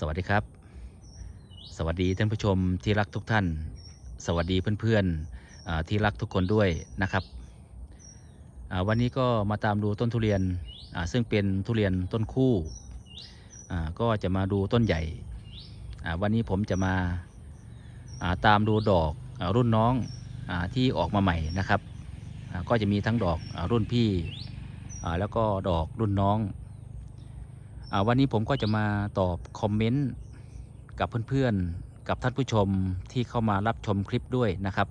สวัสดีครับ สวัสดีท่านผู้ชมที่รักทุกท่าน สวัสดีเพื่อนๆอ่าที่รักทุกคนด้วยนะครับวันนี้ก็มาตามดูต้นทุเรียนซึ่งเป็นทุเรียนต้นคู่ก็จะมาดูต้นใหญ่ วันนี้ผมจะมาตามดูดอกรุ่นน้องอที่ออกมาใหม่นะครับ ก็จะมีทั้งดอกรุ่นพี่แล้วก็ดอกรุ่นน้อง วันนี้ผมก็จะมาตอบคอมเมนต์กับเพื่อนๆ กับท่านผู้ชมที่เข้ามารับชมคลิปด้วยนะครับ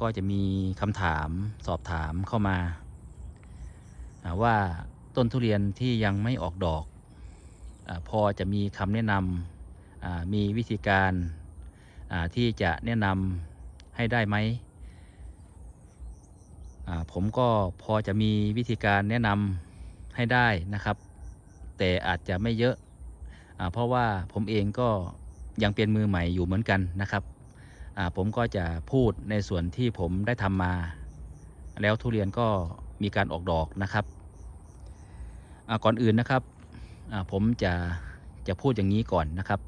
ก็จะมีคำถามสอบถามเข้ามา ว่าต้นทุเรียนที่ยังไม่ออกดอกอพอจะมีคำแนะนำมีวิธีการที่จะแนะนำให้ได้ไหมผมก็พอจะมีวิธีการแนะนำให้ได้นะครับ แต่อาจจะไม่เยอะอเพราะว่าผมเองก็ยังเป็นมือใหม่อยู่เหมือนกันนะครับ ผมก็จะพูดในส่วนที่ผมได้ทำมา แล้วทุเรียนก็มีการออกดอกนะครับ ก่อนอื่นนะครับ ผมจะจะพูดอย่างนี้ก่อนนะครับ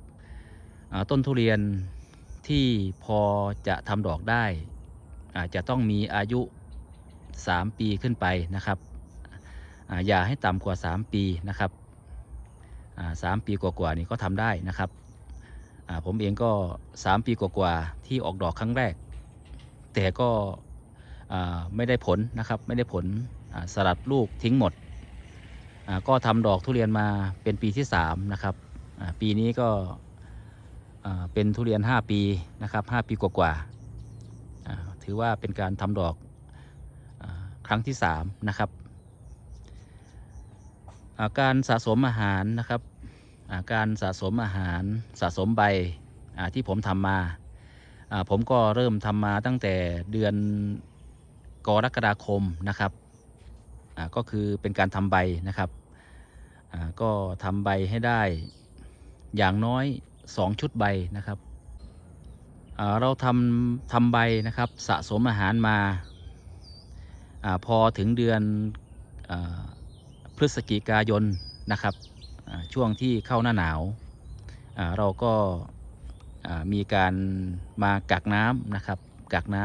ต้นทุเรียนที่พอจะทำดอกได้อาจจะต้องมีอายุ 3 ปีขึ้นไปนะครับ อย่าให้ต่ำกว่า 3 ปีนะครับ สามปีกว่าๆนี่ก็ทำได้นะครับผมเองก็ 3 ปีกว่าๆที่ออกดอกครั้งแรก แต่ก็ไม่ได้ผลนะครับไม่ได้ผลสลัดลูกทิ้งหมด ก็ทำดอกทุเรียนมาเป็นปีที่3นะครับปีนี้ก็เป็นทุเรียน 5 ปีนะครับ5ปีกว่าๆถือว่าเป็นการทำดอกครั้งที่3นะครับาการสะสมอาหารนะครับอาการสะสมอาหารสะสมใบที่ผมทำมาอ่าผมก็เริ่มทำมาตั้งแต่เดือนกรกฎาคมนะครับก็คือเป็นการทำใบนะครับก็ทำใบให้ได้อย่างน้อย 2 ชุดใบนะครับอ่าเราทำทำใบนะครับสะสมอาหารมาอพอถึงเดือนอ ฤศจิกายนนะครับช่วงที่เข้าหน้าหนาวเราก็มีการมากักน้ำนะครับกักน้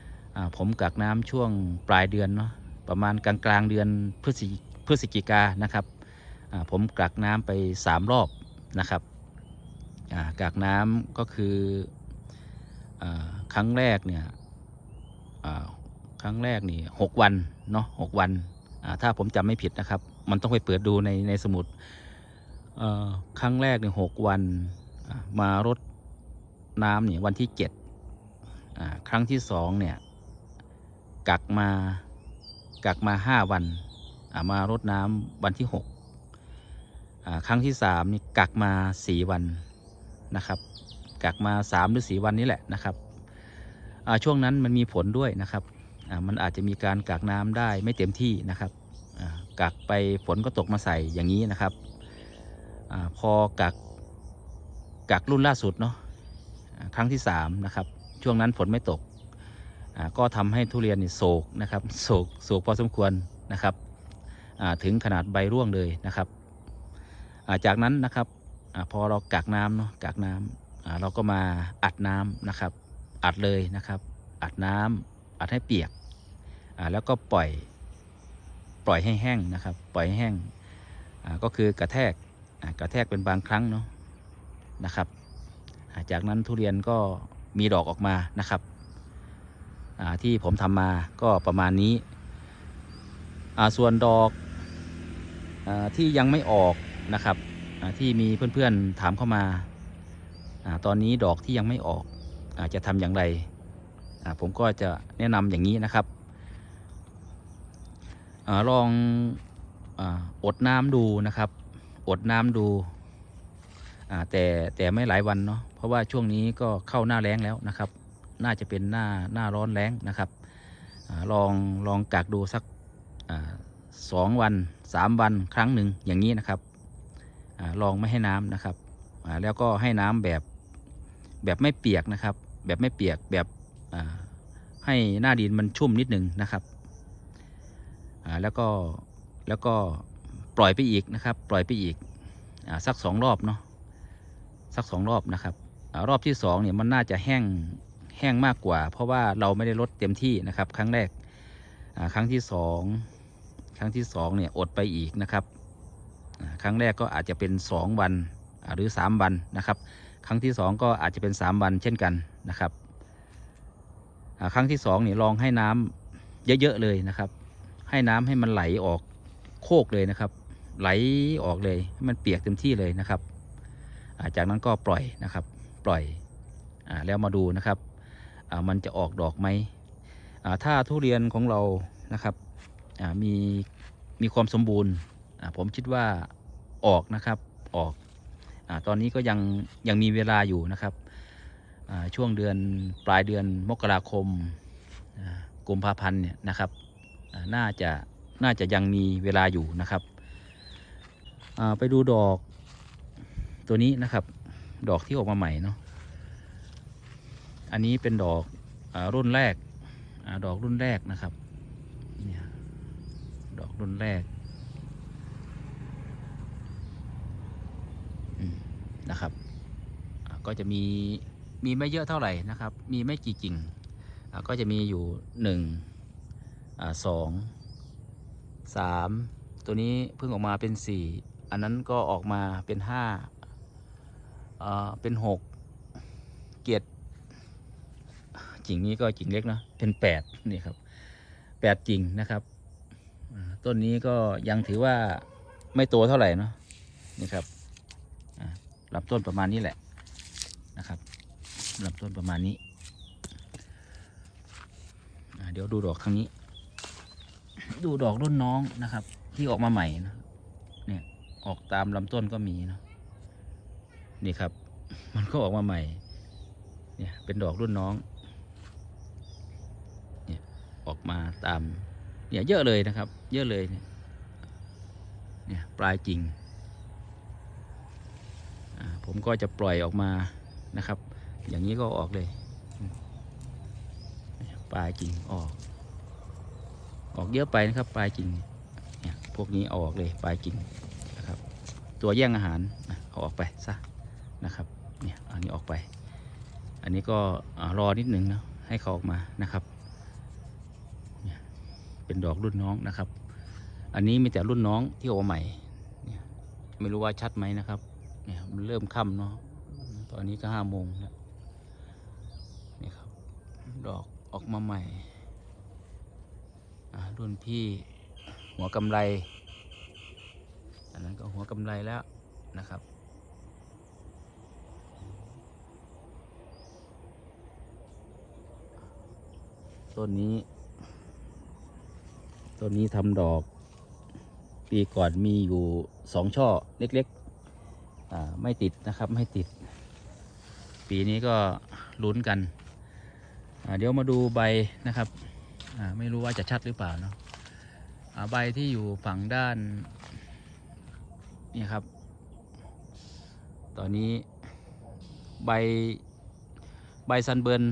ำผมกักน้ำช่วงปลายเดือนเนาะประมาณกลางกลางเดือนพฤศจิพฤศจิกานะครับผมกักน้ำไป 3 รอบนะครับกักน้ำก็คืออครั้งแรกเนี่ยครั้งแรกนี่หกวันเนาะหกวันถ้าผมจำไม่ผิดนะครับ มันต้องไปเปิดดูในในสมุดครั้งแรกเนี่ยหกวันมารดน้ำเนี่ยวันที่เจ็ดครั้งที่สองเนี่ยกักมากักมาห้าวันมารดน้ำวันที่หกครั้งที่สามนี่กักมาสี่วันนะครับ กักมาสามหรือสี่วันนี้แหละนะครับช่วงนั้นมันมีผลด้วยนะครับมันอาจจะมีการกักน้ำได้ไม่เต็มที่นะครับ กักไปฝนก็ตกมาใส่อย่างนี้นะครับอพอกักกักรุ่นล่าสุดเนาะครั้งที่3นะครับช่วงนั้นฝนไม่ตกก็ทำให้ทุเรียนนี่โศกนะครับโศกโศกพอสมควรนะครับถึงขนาดใบร่วงเลยนะครับาจากนั้นนะครับอพอเรากักน้ำเนาะกักน้ำอ่าเราก็มาอัดน้ำนะครับ อัดเลยนะครับ อัดน้ำอัดให้เปียกแล้วก็ปล่อย ปล่อยให้แห้งนะครับ ปล่อยให้แห้งก็คือกระแทกกระแทกเป็นบางครั้งเนาะนะครับ จากนั้นทุเรียนก็มีดอกออกมานะครับที่ผมทำมาก็ประมาณนี้ ส่วนดอกอที่ยังไม่ออกนะครับที่มีเพื่อนๆถามเข้ามาอตอนนี้ดอกที่ยังไม่ออกอจะทำอย่างไรผมก็จะแนะนำอย่างนี้นะครับ ลองออดน้ำดูนะครับ อดน้ำดูแต่แต่ไม่หลายวันเนาะเพราะว่าช่วงนี้ก็เข้าหน้าแล้งแล้วนะครับ น่าจะเป็นหน้าหน้าร้อนแล้งนะครับอลองลองกักดูสักอสองวันสามวันครั้งหนึ่งอย่างนี้นะครับอลองไม่ให้น้ำนะครับแล้วก็ให้น้ำแบบแบบไม่เปียกนะครับ แบบไม่เปียกแบบให้หน้าดินมันชุ่มนิดหนึ่งนะครับ แล้วก็แล้วก็ปล่อยไปอีกนะครับ ปล่อยไปอีกอสักสองรอบเนาะสักสองรอบนะครับอรอบที่สองเนี่ยมันน่าจะแห้งแห้งมากกว่า เพราะว่าเราไม่ได้ลดเต็มที่นะครับ ครั้งแรกครั้งที่สองครั้งที่สองเนี่ยอดไปอีกนะครับครั้งแรกก็อาจจะเป็นสองวันหรือสามวันนะครับ ครั้งที่สองก็อาจจะเป็นสามวันเช่นกันนะครับครั้งที่สองเนี่ยลองให้น้ำเยอะๆเลยนะครับ ให้น้ำให้มันไหลออกโคกเลยนะครับ ไหลออกเลยให้มันเปียกเต็มที่เลยนะครับาจากนั้นก็ปล่อยนะครับปล่อยอแล้วมาดูนะครับมันจะออกดอกไหมถ้าทุเรียนของเรานะครับมีมีความสมบูรณ์ผมคิดว่าออกนะครับออกอตอนนี้ก็ยังยังมีเวลาอยู่นะครับช่วงเดือนปลายเดือนมกราคมกุมภาพันธ์เนี่ยนะครับ น่าจะน่าจะยังมีเวลาอยู่นะครับไปดูดอกตัวนี้นะครับ ดอกที่ออกมาใหม่เนาะอันนี้เป็นดอกอรุ่นแรกอดอกรุ่นแรกนะครับเนี่ยดอกรุ่นแรกนะครับก็จะมีมีไม่เยอะเท่าไหร่นะครับ มีไม่กี่กิ่งก็จะมีอยู่หนึ่ง สองสามตัวนี้เพิ่งออกมาเป็นสี่อันนั้นก็ออกมาเป็นห้าเป็นหกเกียรติจิงนี้ก็กิ่งเล็กนะเป็นแปดนี่ครับแปดกิ่งนะครับต้นนี้ก็ยังถือว่าไม่โตเท่าไหร่เนาะนี่ครับลำต้นประมาณนี้แหละนะครับลำต้นประมาณนี้ เดี๋ยวดูดอกครั้งนี้ ดูดอกรุ่นน้องนะครับ ที่ออกมาใหม่นะออกตามลำต้นก็มีเนาะนี่ครับ มันก็ออกมาใหม่ เนี่ยเป็นดอกรุ่นน้อง เนี่ยออกมาตาม เนี่ยเยอะเลยนะครับ เยอะเลยเนี่ยเนี่ยปลายจริงผมก็จะปล่อยออกมานะครับ อย่างนี้ก็ออกเลย ปลายจริงออก ออกเยอะไปนะครับ ปลายจริงเนี่ยพวกนี้เอาออกเลยปลายจริงนะครับ ตัวแย่งอาหารเอาออกไปซะนะครับเนี่ยอันนี้ออกไป อันนี้ก็รอนิดหนึ่งนะให้เขาออกมานะครับเนี่ยเป็นดอกรุ่นน้องนะครับ อันนี้มีแต่รุ่นน้องที่ออกมาใหม่เนี่ยไม่รู้ว่าชัดไหมนะครับเนี่ยมันเริ่มค่ำเนาะตอนนี้ก็ห้าโมงแล้วนี่ครับดอกออกมาใหม่ รุ่นพี่หัวกำไร อันนั้นก็หัวกำไรแล้วนะครับ ต้นนี้ต้นนี้ทำดอก ปีก่อนมีอยู่สองช่อเล็กๆ ไม่ติดนะครับไม่ติด ปีนี้ก็ลุ้นกัน เดี๋ยวมาดูใบนะครับ ไม่รู้ว่าจะชัดหรือเปล่าเนาะใบที่อยู่ฝั่งด้านนี่ครับ ตอนนี้ใบใบซันเบิร์น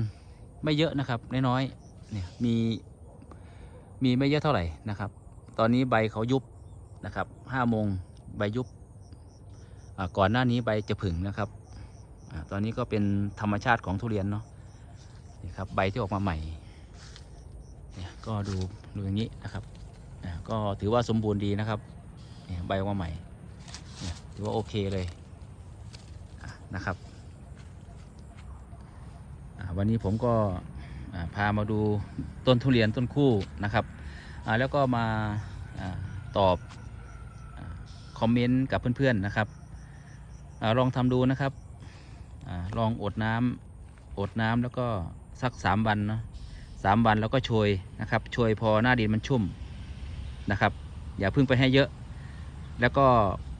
ไม่เยอะนะครับ น้อยๆเนี่ยมีมีไม่เยอะเท่าไหร่นะครับ ตอนนี้ใบเขายุบนะครับห้าโมงใบยุบก่อนหน้านี้ใบจะผึ่งนะครับอตอนนี้ก็เป็นธรรมชาติของทุเรียนเนาะนี่ครับใบที่ออกมาใหม่ ก็ดูดูอย่างนี้นะครับก็ถือว่าสมบูรณ์ดีนะครับเนี่ยใบออกมาใหม่เนี่ยถือว่าโอเคเลยนะครับ วันนี้ผมก็พามาดูต้นทุเรียนต้นคู่นะครับ แล้วก็มาตอบคอมเมนต์กับเพื่อนๆนะครับอลองทำดูนะครับอลองอดน้ำอดน้ำแล้วก็สักสามวันเนาะ สามวันแล้วก็โชยนะครับโชยพอหน้าดินมันชุ่มนะครับ อย่าเพึ่งไปให้เยอะ แล้วก็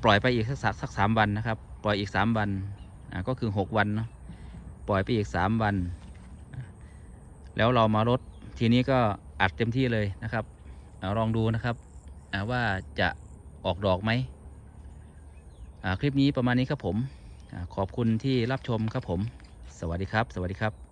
ปล่อยไปอีกสักสักสามวันนะครับ ปล่อยอีกสามวันก็คือหกวันเนาะปล่อยไปอีกสามวัน แล้วเรามาลดทีนี้ก็อัดเต็มที่เลยนะครับอลองดูนะครับว่าจะออกดอกไหมคลิปนี้ประมาณนี้ครับผมอขอบคุณที่รับชมครับผม สวัสดีครับ สวัสดีครับ